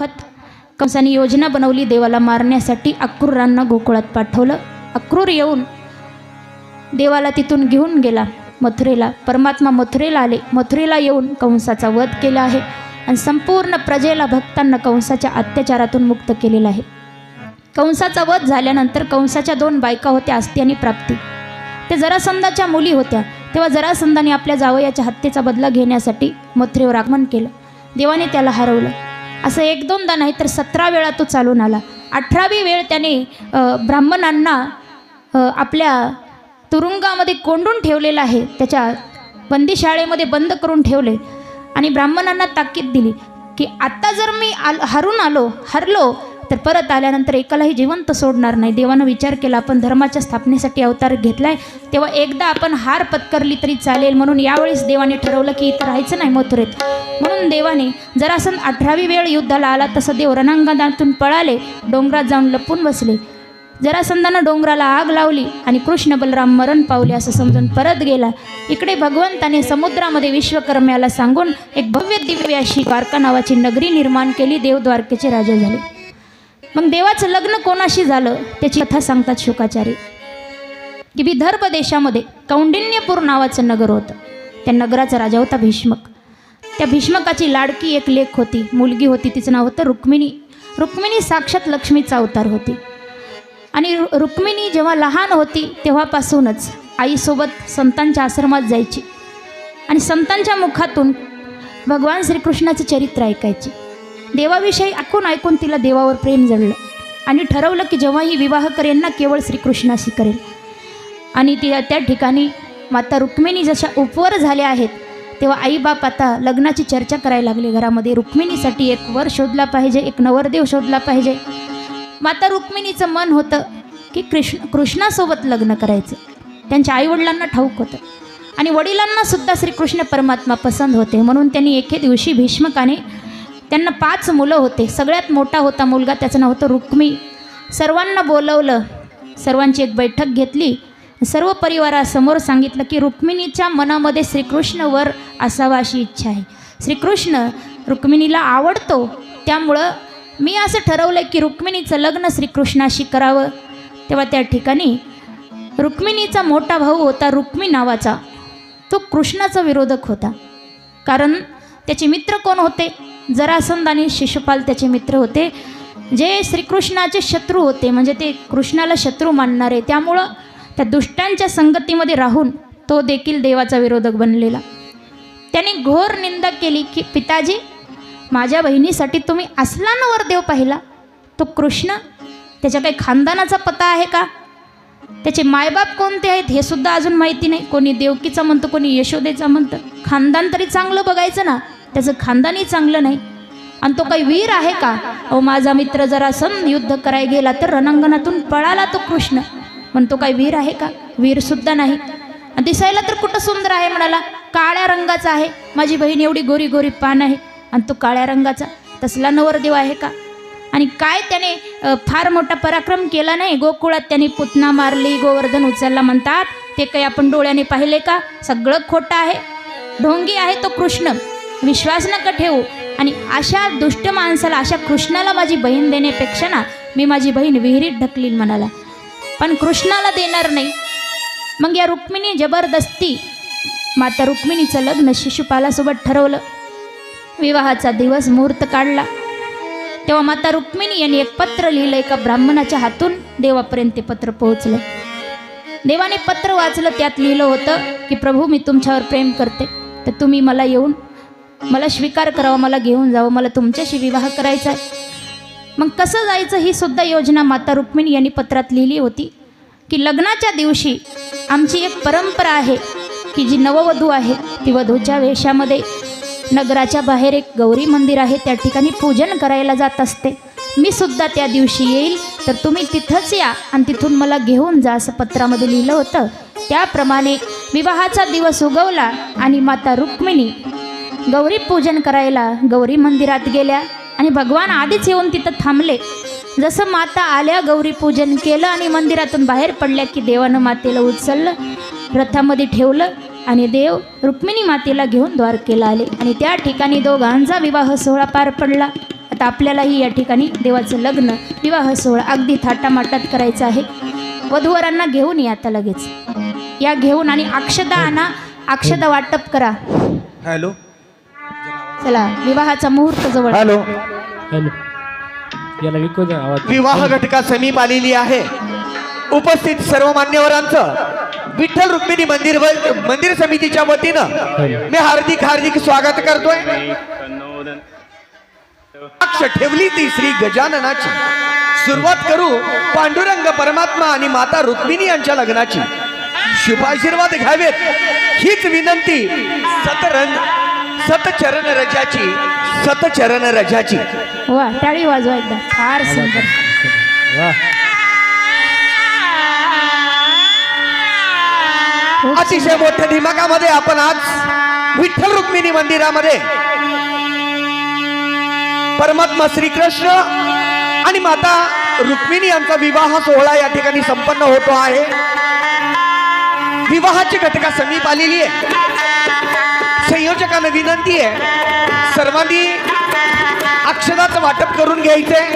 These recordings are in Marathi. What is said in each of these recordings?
मार्फत कंसाने योजना बनवली. देवाला मारण्यासाठी अक्रूरांना गोकुळात पाठवलं. अक्रूर येऊन देवाला तिथून घेऊन गेला मथुरेला. परमात्मा मथुरेला आले. मथुरेला येऊन कंसाचा वध केला आहे आणि संपूर्ण प्रजेला भक्तांना कंसाच्या अत्याचारातून मुक्त केलेला आहे. कंसाचा वध झाल्यानंतर कंसाच्या दोन बायका होत्या आस्ती आणि प्राप्ती. ते जरासंधाच्या मुली होत्या. तेव्हा जरासंधाने आपल्या जावयाच्या हत्येचा बदला घेण्यासाठी मथुरेवर आगमन केलं. देवाने त्याला हरवलं. असं एक दोनदा नाही तर सतरा वेळा तो चालून आला. अठरावी वेळ त्याने ब्राह्मणांना आपल्या तुरुंगामध्ये कोंडून ठेवलेलं आहे. त्याच्या बंदीशाळेमध्ये बंद करून ठेवले. आणि ब्राह्मणांना ताकीद दिली की आत्ता जर मी आल हरून आलो हरलो तर परत आल्यानंतर एकालाही जिवंत सोडणार नाही. देवानं विचार केला आपण धर्माच्या स्थापनेसाठी अवतार घेतलाय. तेव्हा एकदा आपण हार पत्करली तरी चालेल. म्हणून यावेळेस देवाने ठरवलं की इथं राहायचं नाही मथुरेत. म्हणून देवाने जरासन अठरावी वेळ युद्धाला आला तसं देव रणांगणातून पळाले डोंगरात जाऊन लपून बसले. जरासंधानं डोंगराला आग लावली आणि कृष्ण बलराम मरण पावले असं समजून परत गेला. इकडे भगवंताने समुद्रामध्ये विश्वकर्म्याला सांगून एक भव्य दिव्य अशी द्वारका नावाची नगरी निर्माण केली. देव द्वारकेचे राजे झाले. मग देवाचं लग्न कोणाशी झालं? त्याची कथा सांगतात शुकाचार्य. की विदर्भ देशामध्ये कौंडिन्यपूर नावाचं नगर होतं. त्या नगराचा राजा होता भीष्मक. त्या भीष्मकाची लाडकी एक लेख होती. मुलगी होती तिचं नाव होतं रुक्मिणी. रुक्मिणी साक्षात लक्ष्मीचा अवतार होती. आणि रु रुक्मिणी जेव्हा लहान होती तेव्हापासूनच आईसोबत संतांच्या आश्रमात जायची. आणि संतांच्या मुखातून भगवान श्रीकृष्णाचं चरित्र ऐकायची. देवाविषयी ऐकून ऐकून तिला देवावर प्रेम जडलं. आणि ठरवलं की जेव्हा ही विवाह करेल ना केवळ श्रीकृष्णाशी करेल आणि ती त्या ठिकाणी माता रुक्मिणी जशा उपवर झाल्या आहेत तेव्हा आईबाप आता लग्नाची चर्चा करायला लागली. घरामध्ये रुक्मिणीसाठी एक वर शोधला पाहिजे एक नवरदेव शोधला पाहिजे. माता रुक्मिणीचं मन होतं की कृष्ण कृष्णासोबत लग्न करायचं. त्यांच्या आईवडिलांना ठाऊक होतं. आणि वडिलांनासुद्धा श्रीकृष्ण परमात्मा पसंत होते. म्हणून त्यांनी एके दिवशी भीष्मकाने त्यांना पाच मुलं होते. सगळ्यात मोठा होता मुलगा त्याचं नाव होतं रुक्मी. सर्वांना बोलवलं. सर्वांची एक बैठक घेतली. सर्व परिवारासमोर सांगितलं की रुक्मिणीच्या मनामध्ये श्रीकृष्ण वर असावा अशी इच्छा आहे. श्रीकृष्ण रुक्मिणीला आवडतो. त्यामुळं मी असं ठरवलं की रुक्मिणीचं लग्न श्रीकृष्णाशी करावं. तेव्हा त्या ठिकाणी रुक्मिणीचा मोठा भाऊ होता रुक्मी नावाचा. तो कृष्णाचा विरोधक होता. कारण त्याचे मित्र कोण होते? जरासंध आणि शिशुपाल त्याचे मित्र होते जे श्रीकृष्णाचे शत्रू होते म्हणजे ते कृष्णाला शत्रू मानणारे. त्यामुळं त्या दुष्टांच्या संगतीमध्ये राहून तो देखील देवाचा विरोधक बनलेला. त्याने घोर निंदा केली की पिताजी माझ्या बहिणीसाठी तुम्ही असलानवर देव पाहिला. तो कृष्ण त्याच्या काही खानदानाचा पत्ता आहे का? त्याचे मायबाप कोणते आहेत हे सुद्धा अजून माहिती नाही. कोणी देवकीचा म्हणतं कोणी यशोदेचा म्हणतं. खानदान तरी चांगलं बघायचं ना. त्याचं खानदानही चांगलं नाही. आणि तो काही वीर आहे का? अहो माझा मित्र जरा सण युद्ध कराय गेला तर रणांगणातून पळाला तो कृष्ण. पण तो काही वीर आहे का? वीरसुद्धा नाही. दिसायला तर कुठं सुंदर आहे म्हणाला. काळ्या रंगाचा आहे. माझी बहीण एवढी गोरी गोरी पान आहे. आणि तो काळ्या रंगाचा. तसला नवरदेव आहे का? आणि काय त्याने फार मोठा पराक्रम केला नाही? गोकुळात त्याने पुतना मारली गोवर्धन उचलला म्हणतात. ते काही आपण डोळ्याने पाहिले का? सगळं खोटं आहे. ढोंगी आहे तो कृष्ण. विश्वास नका ठेवू. आणि अशा दुष्ट माणसाला अशा कृष्णाला माझी बहीण देण्यापेक्षा ना मी माझी बहीण विहिरीत ढकलीन म्हणाला. पण कृष्णाला देणार नाही. मग या रुक्मिणी जबरदस्ती माता रुक्मिणीचं लग्न शिशुपालासोबत ठरवलं. विवाहाचा दिवस मुहूर्त काढला. तेव्हा माता रुक्मिणी यांनी एक पत्र लिहिलं एका ब्राह्मणाच्या हातून. देवापर्यंत ते पत्र पोहोचलं. देवाने पत्र वाचलं त्यात लिहिलं होतं की प्रभू मी तुमच्यावर प्रेम करते. तर तुम्ही मला येऊन मला स्वीकार करावा मला घेऊन जावं मला तुमच्याशी विवाह करायचा आहे. मग कसं जायचं ही सुद्धा योजना माता रुक्मिणी यांनी पत्रात लिहिली होती की लग्नाच्या दिवशी आमची एक परंपरा आहे की जी नववधू आहे ती वधूच्या वेशामध्ये. नगराच्या बाहेर एक गौरी मंदिर आहे त्या ठिकाणी पूजन करायला जात असते. मी सुद्धा त्या दिवशी येईल तर तुम्ही तिथंच या आणि तिथून मला घेऊन जा असं पत्रामध्ये लिहिलं होतं. त्याप्रमाणे विवाहाचा दिवस उगवला आणि माता रुक्मिणी गौरी पूजन करायला गौरी मंदिरात गेल्या आणि भगवान आधीच येऊन तिथं थांबले. जसं माता आल्या गौरी पूजन केलं आणि मंदिरातून बाहेर पडल्या की देवानं मातेला उचललं रथामध्ये ठेवलं आणि देव रुक्मिणी मातेला घेऊन द्वारकेला आले. आणि त्या ठिकाणी दोघांचा विवाह सोहळा पार पडला. आता आपल्यालाही या ठिकाणी देवाचं लग्न विवाह सोहळा अगदी थाटामाटात करायचं आहे. वधूवरांना घेऊन या आता लगेच. या घेऊन आणि अक्षदा आणा अक्षदा वाटप करा. हॅलो. चला विवाहाचा मुहूर्त जवळ. हॅलो. हॅलो. याला विकू द्या आवाज. विवाह घटका समीप आलेली आहे. उपस्थित सर्व मान्यवरांचं विठ्ठल रुक्मिणी मंदिर व- मंदिर समितीच्या वतीनं मी हार्दिक हार्दिक स्वागत करतोय. अक्ष ठेवली ती श्री गजाननाची. सुरुवात करू पांडुरंग परमात्मा आणि माता रुक्मिणी यांच्या लग्नाची. शुभाशीर्वाद घ्यावेत. हीच विनंती सतरन सतचरण रजाची सतचरण रजाची. वा टाळी वाजवा एकदा. फार सुंदर. अतिशय मोठ्या दिमागामध्ये आपण आज विठ्ठल रुक्मिणी मंदिरामध्ये परमात्मा श्रीकृष्ण आणि माता रुक्मिणी यांचा विवाह सोहळा या ठिकाणी संपन्न होतो आहे. विवाहाची घटका समीप आलेली आहे. संयोजकांना विनंती आहे सर्वांनी अक्षराचं वाटप करून घ्यायचंय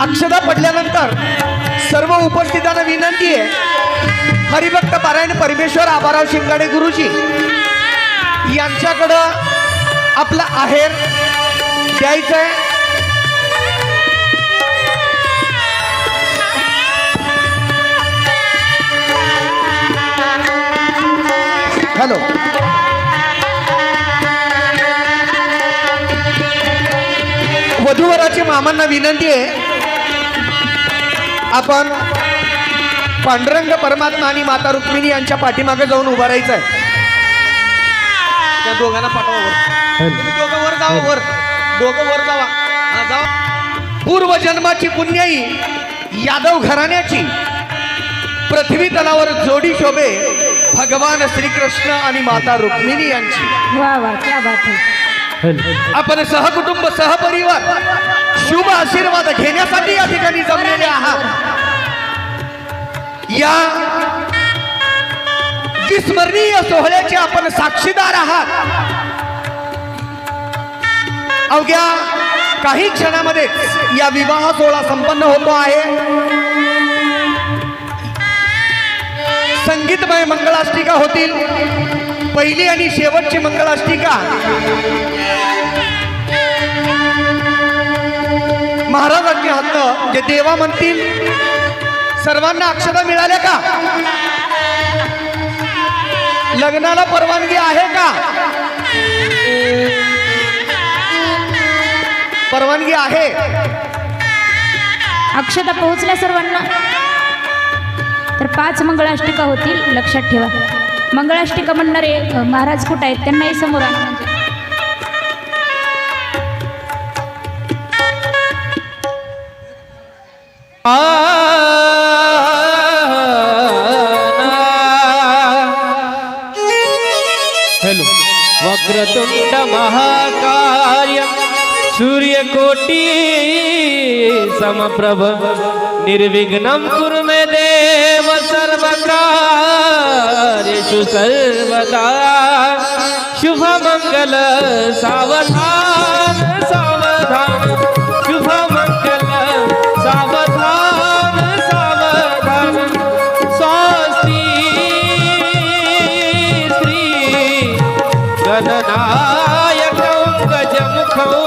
अक्षदा पडल्यानंतर सर्व उपस्थितांना विनंती आहे हरिभक्त पारायण परमेश्वर आबाराव शिंगाडे गुरुजी यांच्याकडं आपलं आहेर द्यायचंय. हॅलो वधूवराचे मामांना विनंती आहे. आपण पांडुरंग परमात्मा आणि माता रुक्मिणी यांच्या पाठीमागे जाऊन उभा राहायचं आहे त्या दोघांना पाठवा वर. दोघं वर जावा वर. दोघं वर जावा. हा जावा. पूर्वजन्माची पुण्याई यादव घराण्याची पृथ्वी तलावर जोडी शोभे भगवान श्रीकृष्ण आणि माता रुक्मिणी यांची. वा वा क्या बात आहे हॅलो आपण सहकुटुंब सहपरिवार शुभ आशीर्वाद घेण्यासाठी या ठिकाणी जमलेले आहात. या विस्मरणीय सोहळ्याचे आपण साक्षीदार आहात. अवघ्या काही क्षणामध्ये या विवाह सोहळा संपन्न होतो आहे. संगीतमय मंगलाष्टिका होतील. पहिली आणि शेवटची मंगलाष्टिका. महाराजांच्या हातनं जे देवा म्हणतील सर्वांना अक्षता मिळाल्या का? लग्नाला परवानगी आहे का? परवानगी आहे. अक्षता पोहोचल्या सर्वांना. तर पाच मंगळाष्टिका होतील लक्षात ठेवा. मंगळाष्टिका म्हणणारे महाराज कुठं आहेत? त्यांनाही समोर आणा म्हणजे. हॅलो. वक्रतुंड महाकार्य सूर्यकोटी समप्रभ निर्विघ्नं कुरु सर्वकार्येषु सर्वदा शुभमङ्गल सावधान सावधान। शुभमङ्गल सावधान सावधान। स्वस्ती श्री गणनायक गजमुख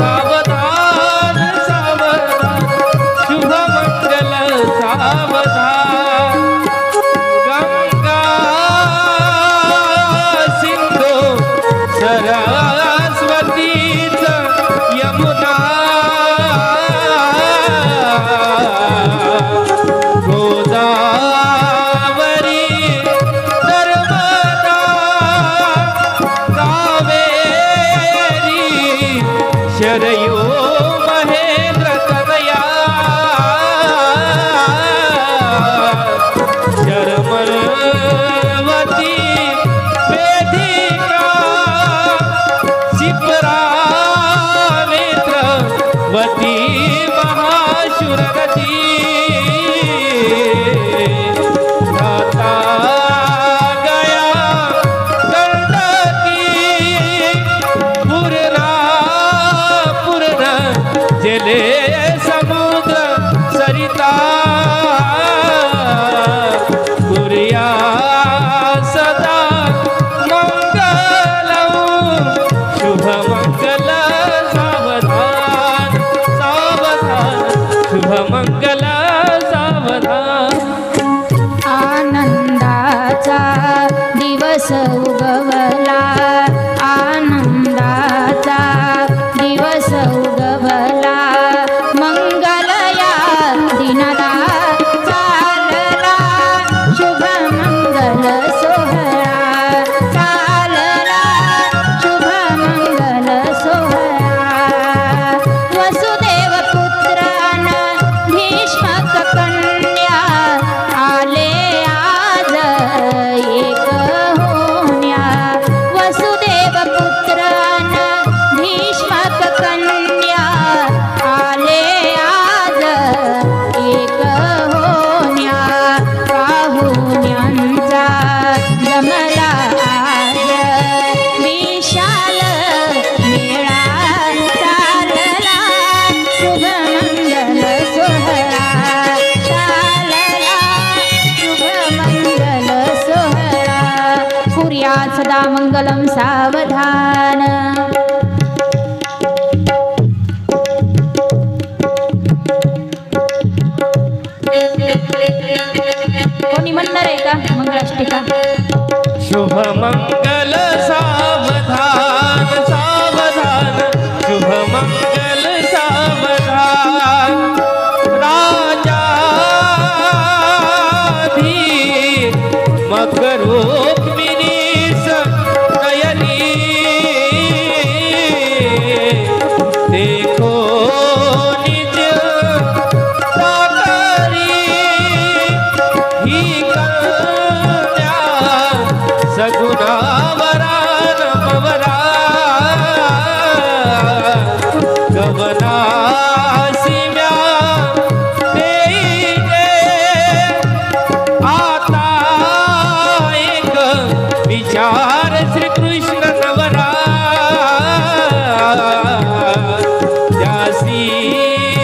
ಸಾವ ನಡೆಯೋ सदा मंगलम सावधान। कोणी म्हणणार आहे का मंगळाष्टिका? शुभ aí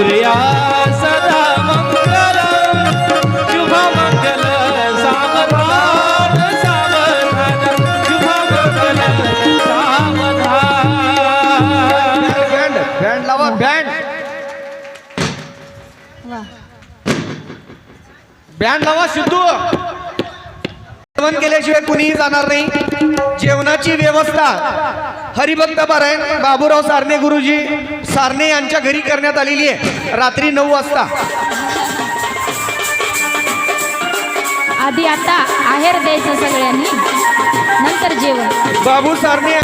सूर्या सदा मंगल शुभ मंगल सावधान सावधान शुभ मंगल सावधान. बँड बँड लावा बँड बँड लावा सिद्धू. जेवण केल्याशिवाय कुणीही जाणार नाही. जेवणाची व्यवस्था. हरिभक्त पारायण. बाबूराव सारणे गुरुजी सारणे यांच्या घरी करण्यात आलेली आहे. रात्री नऊ वाजता. आधी आता आहेर द्यायचं सगळ्यांनी. नंतर जेवण. बाबू सारणे